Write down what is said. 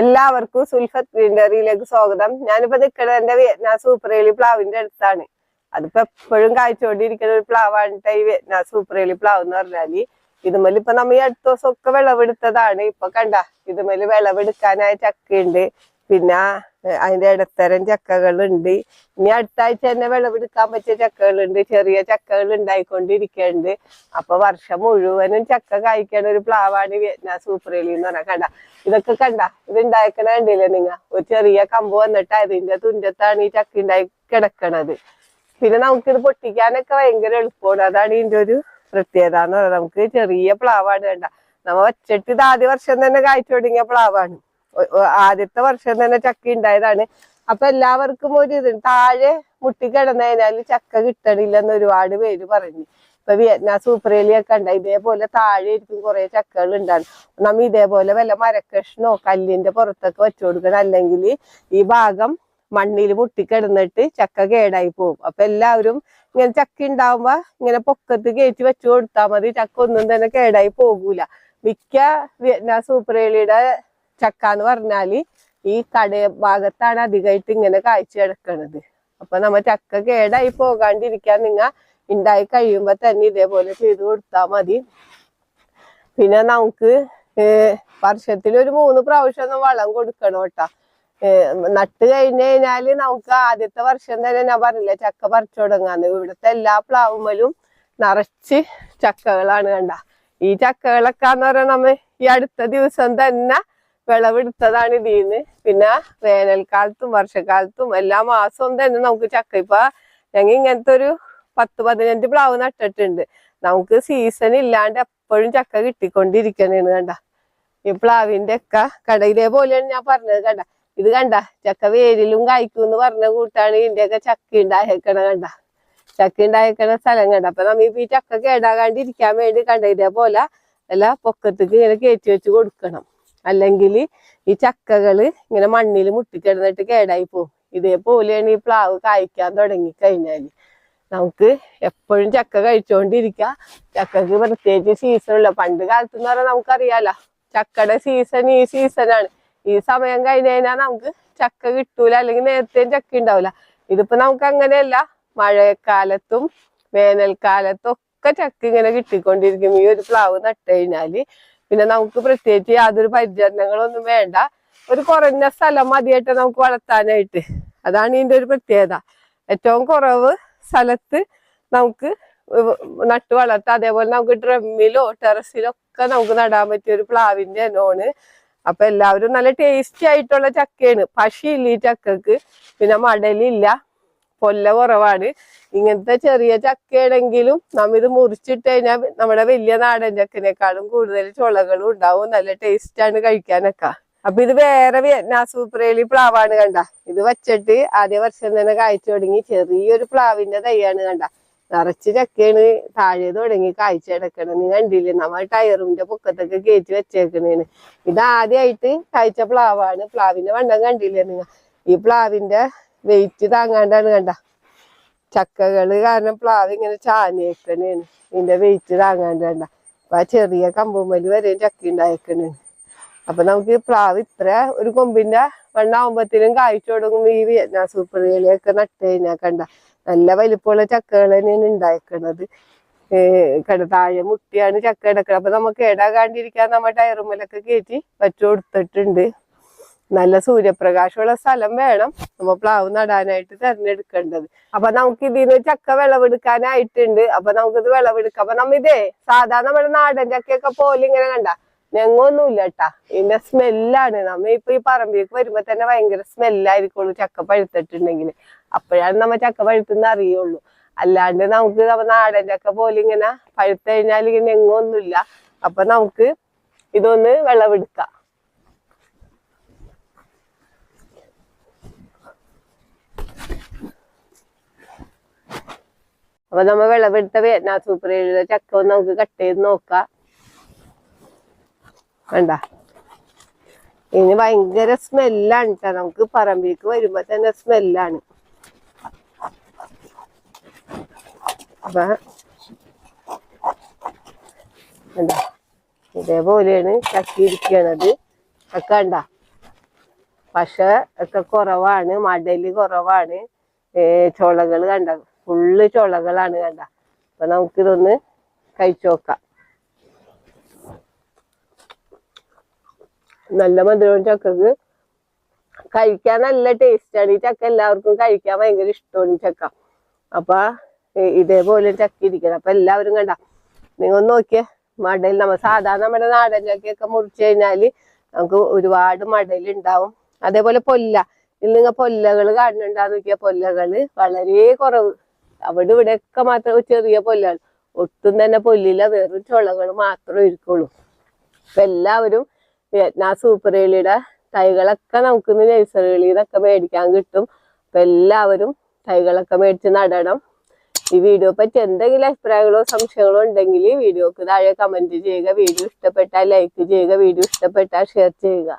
എല്ലാവർക്കും സുൽഫത്ത് ഗ്രീനറിയിലേക്ക് സ്വാഗതം. ഞാനിപ്പോ നിൽക്കുന്നത് എന്റെ വിയറ്റ്നാം സൂപ്പറേലി പ്ലാവിന്റെ അടുത്താണ്. അതിപ്പോ എപ്പോഴും കാഴ്ചകൊണ്ടിരിക്കുന്ന ഒരു പ്ലാവാണ് ഈ വിയറ്റ്നാം സൂപ്പറേലി പ്ലാവ് എന്ന് പറഞ്ഞാൽ. ഇതുമൽ ഇപ്പൊ നമ്മ ഈ അടുത്ത ദിവസം ഒക്കെ വിളവെടുത്തതാണ്. ഇപ്പൊ കണ്ട ഇതുമൽ വിളവെടുക്കാനായ ചക്കയുണ്ട്. പിന്നെ അതിന്റെ ഇടത്തരം ചക്കകളുണ്ട്. ഇനി അടുത്ത ആഴ്ച തന്നെ വിളവെടുക്കാൻ പറ്റിയ ചക്കകളുണ്ട്. ചെറിയ ചക്കകൾ ഉണ്ടായിക്കൊണ്ടിരിക്കുന്നുണ്ട് അപ്പൊ വർഷം മുഴുവനും ചക്ക കായ്ക്കണ ഒരു പ്ലാവാണ് വിയറ്റ്നാം സൂപ്പറേലി എന്ന് പറഞ്ഞാൽ കണ്ട. ഇതൊക്കെ കണ്ട. ഇത് ഉണ്ടാക്കണ കണ്ടില്ലേ നിങ്ങ? ഒരു ചെറിയ കമ്പ് വന്നിട്ട് അതിന്റെ തുഞ്ചത്താണ് ഈ ചക്ക ഉണ്ടായി കിടക്കണത്. പിന്നെ നമുക്കിത് പൊട്ടിക്കാനൊക്കെ ഭയങ്കര എളുപ്പമാണ്. അതാണ് ഇതിന്റെ ഒരു പ്രത്യേകത എന്ന് പറയുന്നത് നമുക്ക് ചെറിയ പ്ലാവാണ് കണ്ട. നമ്മ വച്ചിട്ട് ഇത് ആദ്യ വർഷം തന്നെ കായ്ച്ചു തുടങ്ങിയ പ്ലാവാണ്. ആദ്യത്തെ വർഷം തന്നെ ചക്ക ഉണ്ടായതാണ്. അപ്പൊ എല്ലാവർക്കും ഒരു ഇത് താഴെ മുട്ടി കിടന്നതിനാൽ ചക്ക കിട്ടണില്ലെന്ന് ഒരുപാട് പേര് പറഞ്ഞു. ഇപ്പൊ വിയറ്റ്നാം സൂപ്പറേലിയൊക്കെ ഉണ്ട്. ഇതേപോലെ താഴെ ഇരിക്കും കുറെ ചക്കകൾ ഉണ്ടാകും നമ്മ ഇതേപോലെ വല്ല മരക്കഷ്ണോ കല്ലിന്റെ പുറത്തൊക്കെ വെച്ചു കൊടുക്കണം. അല്ലെങ്കിൽ ഈ ഭാഗം മണ്ണിൽ മുട്ടിക്കിടന്നിട്ട് ചക്ക കേടായി പോകും. അപ്പൊ എല്ലാവരും ഇങ്ങനെ ചക്ക ഉണ്ടാവുമ്പോ ഇങ്ങനെ പൊക്കത്ത് കയറ്റി വെച്ചു കൊടുത്താൽ മതി. ചക്ക ഒന്നും തന്നെ കേടായി പോകൂല. മിക്ക വിയറ്റ്നാം സൂപ്പറേലിയുടെ ചക്ക എന്ന് പറഞ്ഞാൽ ഈ കട ഭാഗത്താണ് അധികമായിട്ട് ഇങ്ങനെ കാഴ്ച കിടക്കണത്. അപ്പൊ നമ്മ ചക്ക കേടായി പോകാണ്ടിരിക്കാൻ നിങ്ങ ഉണ്ടായി കഴിയുമ്പോ തന്നെ ഇതേപോലെ ചെയ്ത് കൊടുത്താൽ മതി. പിന്നെ നമുക്ക് വർഷത്തിൽ ഒരു മൂന്ന് പ്രാവശ്യം ഒന്നും വളം കൊടുക്കണം കേട്ടാ. നട്ട് കഴിഞ്ഞ് കഴിഞ്ഞാൽ നമുക്ക് ആദ്യത്തെ വർഷം തന്നെ ഞാൻ പറഞ്ഞില്ല ചക്ക പറിച്ചു തുടങ്ങാന്ന്. ഇവിടുത്തെ എല്ലാ പ്ലാവുമലും നിറച്ച് ചക്കകളാണ് കണ്ട. ഈ ചക്കകളൊക്കെ എന്ന് നമ്മ ഈ അടുത്ത ദിവസം തന്നെ വിളവെടുത്തതാണ് ഇതിന്ന് പിന്നെ വേനൽക്കാലത്തും വർഷക്കാലത്തും എല്ലാ മാസവും തന്നെ നമുക്ക് ചക്ക. ഇപ്പൊ ഞങ്ങൾ ഇങ്ങനത്തെ ഒരു പത്ത് പതിനഞ്ച് പ്ലാവ് നട്ടിട്ടുണ്ട്. നമുക്ക് സീസൺ ഇല്ലാണ്ട് എപ്പോഴും ചക്ക കിട്ടിക്കൊണ്ടിരിക്കണേന്ന് കണ്ട. ഈ പ്ലാവിന്റെ ഒക്കെ കട ഇതേപോലെയാണ് ഞാൻ പറഞ്ഞത് കണ്ട. ഇത് കണ്ട ചക്ക വേരിലും കായ്ക്കും എന്ന് പറഞ്ഞ കൂട്ടാണ് ഇതിന്റെ ഒക്കെ ചക്ക ഉണ്ടായേക്കണ കണ്ട. ചക്ക ഉണ്ടായേക്കണ സ്ഥലം കണ്ട. അപ്പൊ നമ്മ ഈ ചക്ക കേടാകാണ്ടിരിക്കാൻ വേണ്ടി കണ്ട ഇതേപോലെ എല്ലാ പൊക്കത്തേക്ക് ഇങ്ങനെ കയറ്റി വെച്ച് കൊടുക്കണം. അല്ലെങ്കിൽ ഈ ചക്കകൾ ഇങ്ങനെ മണ്ണിൽ മുട്ടിക്കിടന്നിട്ട് കേടായി പോകും ഇതേപോലെയാണ് ഈ പ്ലാവ് കായ്ക്കാൻ തുടങ്ങി കഴിഞ്ഞാൽ നമുക്ക് എപ്പോഴും ചക്ക കഴിച്ചുകൊണ്ടിരിക്കുക ചക്കക്ക് പ്രത്യേകിച്ച് സീസണുള്ള പണ്ട് കാലത്ത് എന്ന് പറഞ്ഞാൽ നമുക്കറിയാലോ ചക്കയുടെ സീസൺ ഈ സീസണാണ് ഈ സമയം കഴിഞ്ഞ് കഴിഞ്ഞാൽ നമുക്ക് ചക്ക കിട്ടൂല അല്ലെങ്കിൽ നേരത്തെയും ചക്ക ഉണ്ടാവില്ല ഇതിപ്പോ നമുക്ക് അങ്ങനെയല്ല. മഴക്കാലത്തും വേനൽക്കാലത്തും ഒക്കെ ചക്ക ഇങ്ങനെ കിട്ടിക്കൊണ്ടിരിക്കും. ഈ ഒരു പ്ലാവ് നട്ട് കഴിഞ്ഞാൽ പിന്നെ നമുക്ക് പ്രത്യേകിച്ച് യാതൊരു പരിചരണങ്ങളൊന്നും വേണ്ട. ഒരു കുറഞ്ഞ സ്ഥലം മതിയായിട്ട് നമുക്ക് വളർത്താനായിട്ട്. അതാണ് ഇതിന്റെ ഒരു പ്രത്യേകത. ഏറ്റവും കുറവ് സ്ഥലത്ത് നമുക്ക് നട്ടു വളർത്താം. അതേപോലെ നമുക്ക് ഡ്രമ്മിലോ ടെറസിലോ ഒക്കെ നമുക്ക് നടാൻ പറ്റിയ ഒരു പ്ലാവിന്റെ ഇനമാണ്. അപ്പൊ എല്ലാവരും നല്ല ടേസ്റ്റി ആയിട്ടുള്ള ചക്കയാണ്. പശിയില്ല ഈ ചക്കക്ക് പിന്നെ മടലില്ല. പൊല്ല കുറവാണ്. ഇങ്ങനത്തെ ചെറിയ ചക്കയാണെങ്കിലും നമ്മ ഇത് മുറിച്ചിട്ട് കഴിഞ്ഞാൽ നമ്മുടെ വലിയ നാടൻ ചക്കനേക്കാളും കൂടുതൽ ചുളകളും ഉണ്ടാവും. നല്ല ടേസ്റ്റ് ആണ് കഴിക്കാനൊക്കെ. അപ്പൊ ഇത് വേറെ വിയറ്റ്നാം സൂപ്പറേലി പ്ലാവാണ് കണ്ട. ഇത് വെച്ചിട്ട് ആദ്യ വർഷം തന്നെ കായ്ച്ചു തുടങ്ങി. ചെറിയൊരു പ്ലാവിന്റെ തൈയാണ് കണ്ട. നിറച്ച് ചക്കയാണ് താഴെ തുടങ്ങി കായ്ച്ചു കിടക്കണം. നീ കണ്ടില്ലേ? നമ്മൾ ടയറിന്റെ പൊക്കത്തൊക്കെ കയറ്റി വെച്ചേക്കണേന് ഇത് ആദ്യമായിട്ട് കായ്ച്ച പ്ലാവാണ്. പ്ലാവിന്റെ വണ്ണം കണ്ടില്ലേ നിങ്ങൾ? ഈ പ്ലാവിന്റെ വെയിറ്റ് താങ്ങാണ്ടാണ് കണ്ട. ചക്കകൾ കാരണം പ്ലാവ് ഇങ്ങനെ ചാഞ്ഞേക്കണേണ്. ഇതിന്റെ വെയിറ്റ് താങ്ങാണ്ട് കണ്ട അപ്പൊ ആ ചെറിയ കമ്പുമ്മൽ വരെയും ചക്ക ഉണ്ടായേക്കണേണ് അപ്പൊ നമുക്ക് പ്ലാവ് ഇത്ര ഒരു കൊമ്പിന്റെ മണ്ണാവുമ്പത്തിനും കായ്ച്ചു തുടങ്ങും ഈ വിയറ്റ്നാം സൂപ്പർ വേലിയൊക്കെ നട്ട് കഴിഞ്ഞാൽ കണ്ട. നല്ല വലിപ്പമുള്ള ചക്കകൾ തന്നെയാണ് ഉണ്ടായേക്കണത് ഏഹ് കട താഴെ മുട്ടിയാണ് ചക്ക കിടക്കുന്നത് അപ്പൊ നമുക്ക് കേടാകാണ്ടിരിക്കാൻ നമ്മുടെ ടയറുമ്മലൊക്കെ കയറ്റി വച്ചു കൊടുത്തിട്ടുണ്ട്. നല്ല സൂര്യപ്രകാശമുള്ള സ്ഥലം വേണം. നമ്മ പ്ലാവ് നടാനായിട്ട് തിരഞ്ഞെടുക്കേണ്ടത്. അപ്പൊ നമുക്ക് ഇതിന് ചക്ക വിളവെടുക്കാനായിട്ടുണ്ട്. അപ്പൊ നമുക്കിത് വിളവെടുക്കാം. അപ്പൊ നമ്മ ഇതേ സാധാരണ നമ്മുടെ നാടൻ ചക്കയൊക്കെ പോലെ ഇങ്ങനെ കണ്ട ഞങ്ങൊന്നുമില്ല കേട്ടാ ഇതിന്റെ സ്മെല്ലാണ് നമ്മ ഇപ്പൊ ഈ പറമ്പിലേക്ക് വരുമ്പോ തന്നെ ഭയങ്കര സ്മെല്ലായിരിക്കുള്ളൂ ചക്ക പഴുത്തിട്ടുണ്ടെങ്കിൽ അപ്പോഴാണ് നമ്മ ചക്ക പഴുത്തുന്ന അറിയുള്ളൂ. അല്ലാണ്ട് നമുക്ക് നമ്മ നാടൻ ചക്ക പോലെ ഇങ്ങനെ പഴുത്തു കഴിഞ്ഞാൽ ഇങ്ങനെ എങ്ങൊന്നുമില്ല അപ്പൊ നമുക്ക് ഇതൊന്ന് വിളവെടുക്കാം. അപ്പൊ നമ്മ വിളവെടുത്ത വേദന ഏഴിലെ ചക്ക ഒന്ന് നമുക്ക് കട്ട് ചെയ്ത് നോക്കാം. വേണ്ട ഇനി ഭയങ്കര സ്മെല്ലാണ് കേട്ടോ നമുക്ക് പറമ്പിലേക്ക് വരുമ്പോ തന്നെ സ്മെല്ലാണ് അപ്പൊ എന്താ ഇതേപോലെയാണ് ചക്കി ഇരിക്കണത് ചക്ക ഉണ്ട പക്ഷെ ഒക്കെ കുറവാണ്. മടൽ കുറവാണ്. ചോളകൾ കണ്ട? ഫുള്ള് ചുളകളാണ് കണ്ട. അപ്പൊ നമുക്കിതൊന്ന് കഴിച്ചു നോക്കാം. നല്ല മധുരവും ചക്കക്ക്. കഴിക്കാൻ നല്ല ടേസ്റ്റാണ് ഈ ചക്ക എല്ലാവർക്കും കഴിക്കാൻ ഭയങ്കര ഇഷ്ടമാണ് ഈ ചക്ക. അപ്പൊ ഇതേപോലെ ചക്ക ഇരിക്കണം. അപ്പൊ എല്ലാവരും കണ്ട. നിങ്ങൾ നോക്കിയേ. മടൽ നമ്മ സാധാരണ നമ്മുടെ നാടൻ ചക്കയൊക്കെ മുറിച്ചു കഴിഞ്ഞാൽ നമുക്ക് ഒരുപാട് മടൽ ഉണ്ടാവും. അതേപോലെ പൊല്ല. ഇതിൽ നിങ്ങൾ പൊല്ലകൾ കാണുന്നുണ്ടാന്ന് നോക്കിയ പൊല്ലകൾ വളരെ കുറവ്. അവിടെ ഇവിടെയൊക്കെ മാത്രം ചെറിയ പൊല്ലാണ് ഒട്ടും തന്നെ പൊല്ലില്ല. വെറും ചുളകൾ മാത്രമേ ഇരിക്കുള്ളൂ. അപ്പൊ എല്ലാവരും വിയറ്റ്നാം സൂപ്പർ ഏലിയുടെ തൈകളൊക്കെ നമുക്ക് നഴ്സറികളിൽ മേടിക്കാൻ കിട്ടും. അപ്പൊ എല്ലാവരും തൈകളൊക്കെ മേടിച്ച് നടണം. ഈ വീഡിയോ പറ്റി എന്തെങ്കിലും അഭിപ്രായങ്ങളോ സംശയങ്ങളോ ഉണ്ടെങ്കിൽ വീഡിയോക്ക് താഴെ കമന്റ് ചെയ്യുക. വീഡിയോ ഇഷ്ടപ്പെട്ടാൽ ലൈക്ക് ചെയ്യുക. വീഡിയോ ഇഷ്ടപ്പെട്ടാൽ ഷെയർ ചെയ്യുക.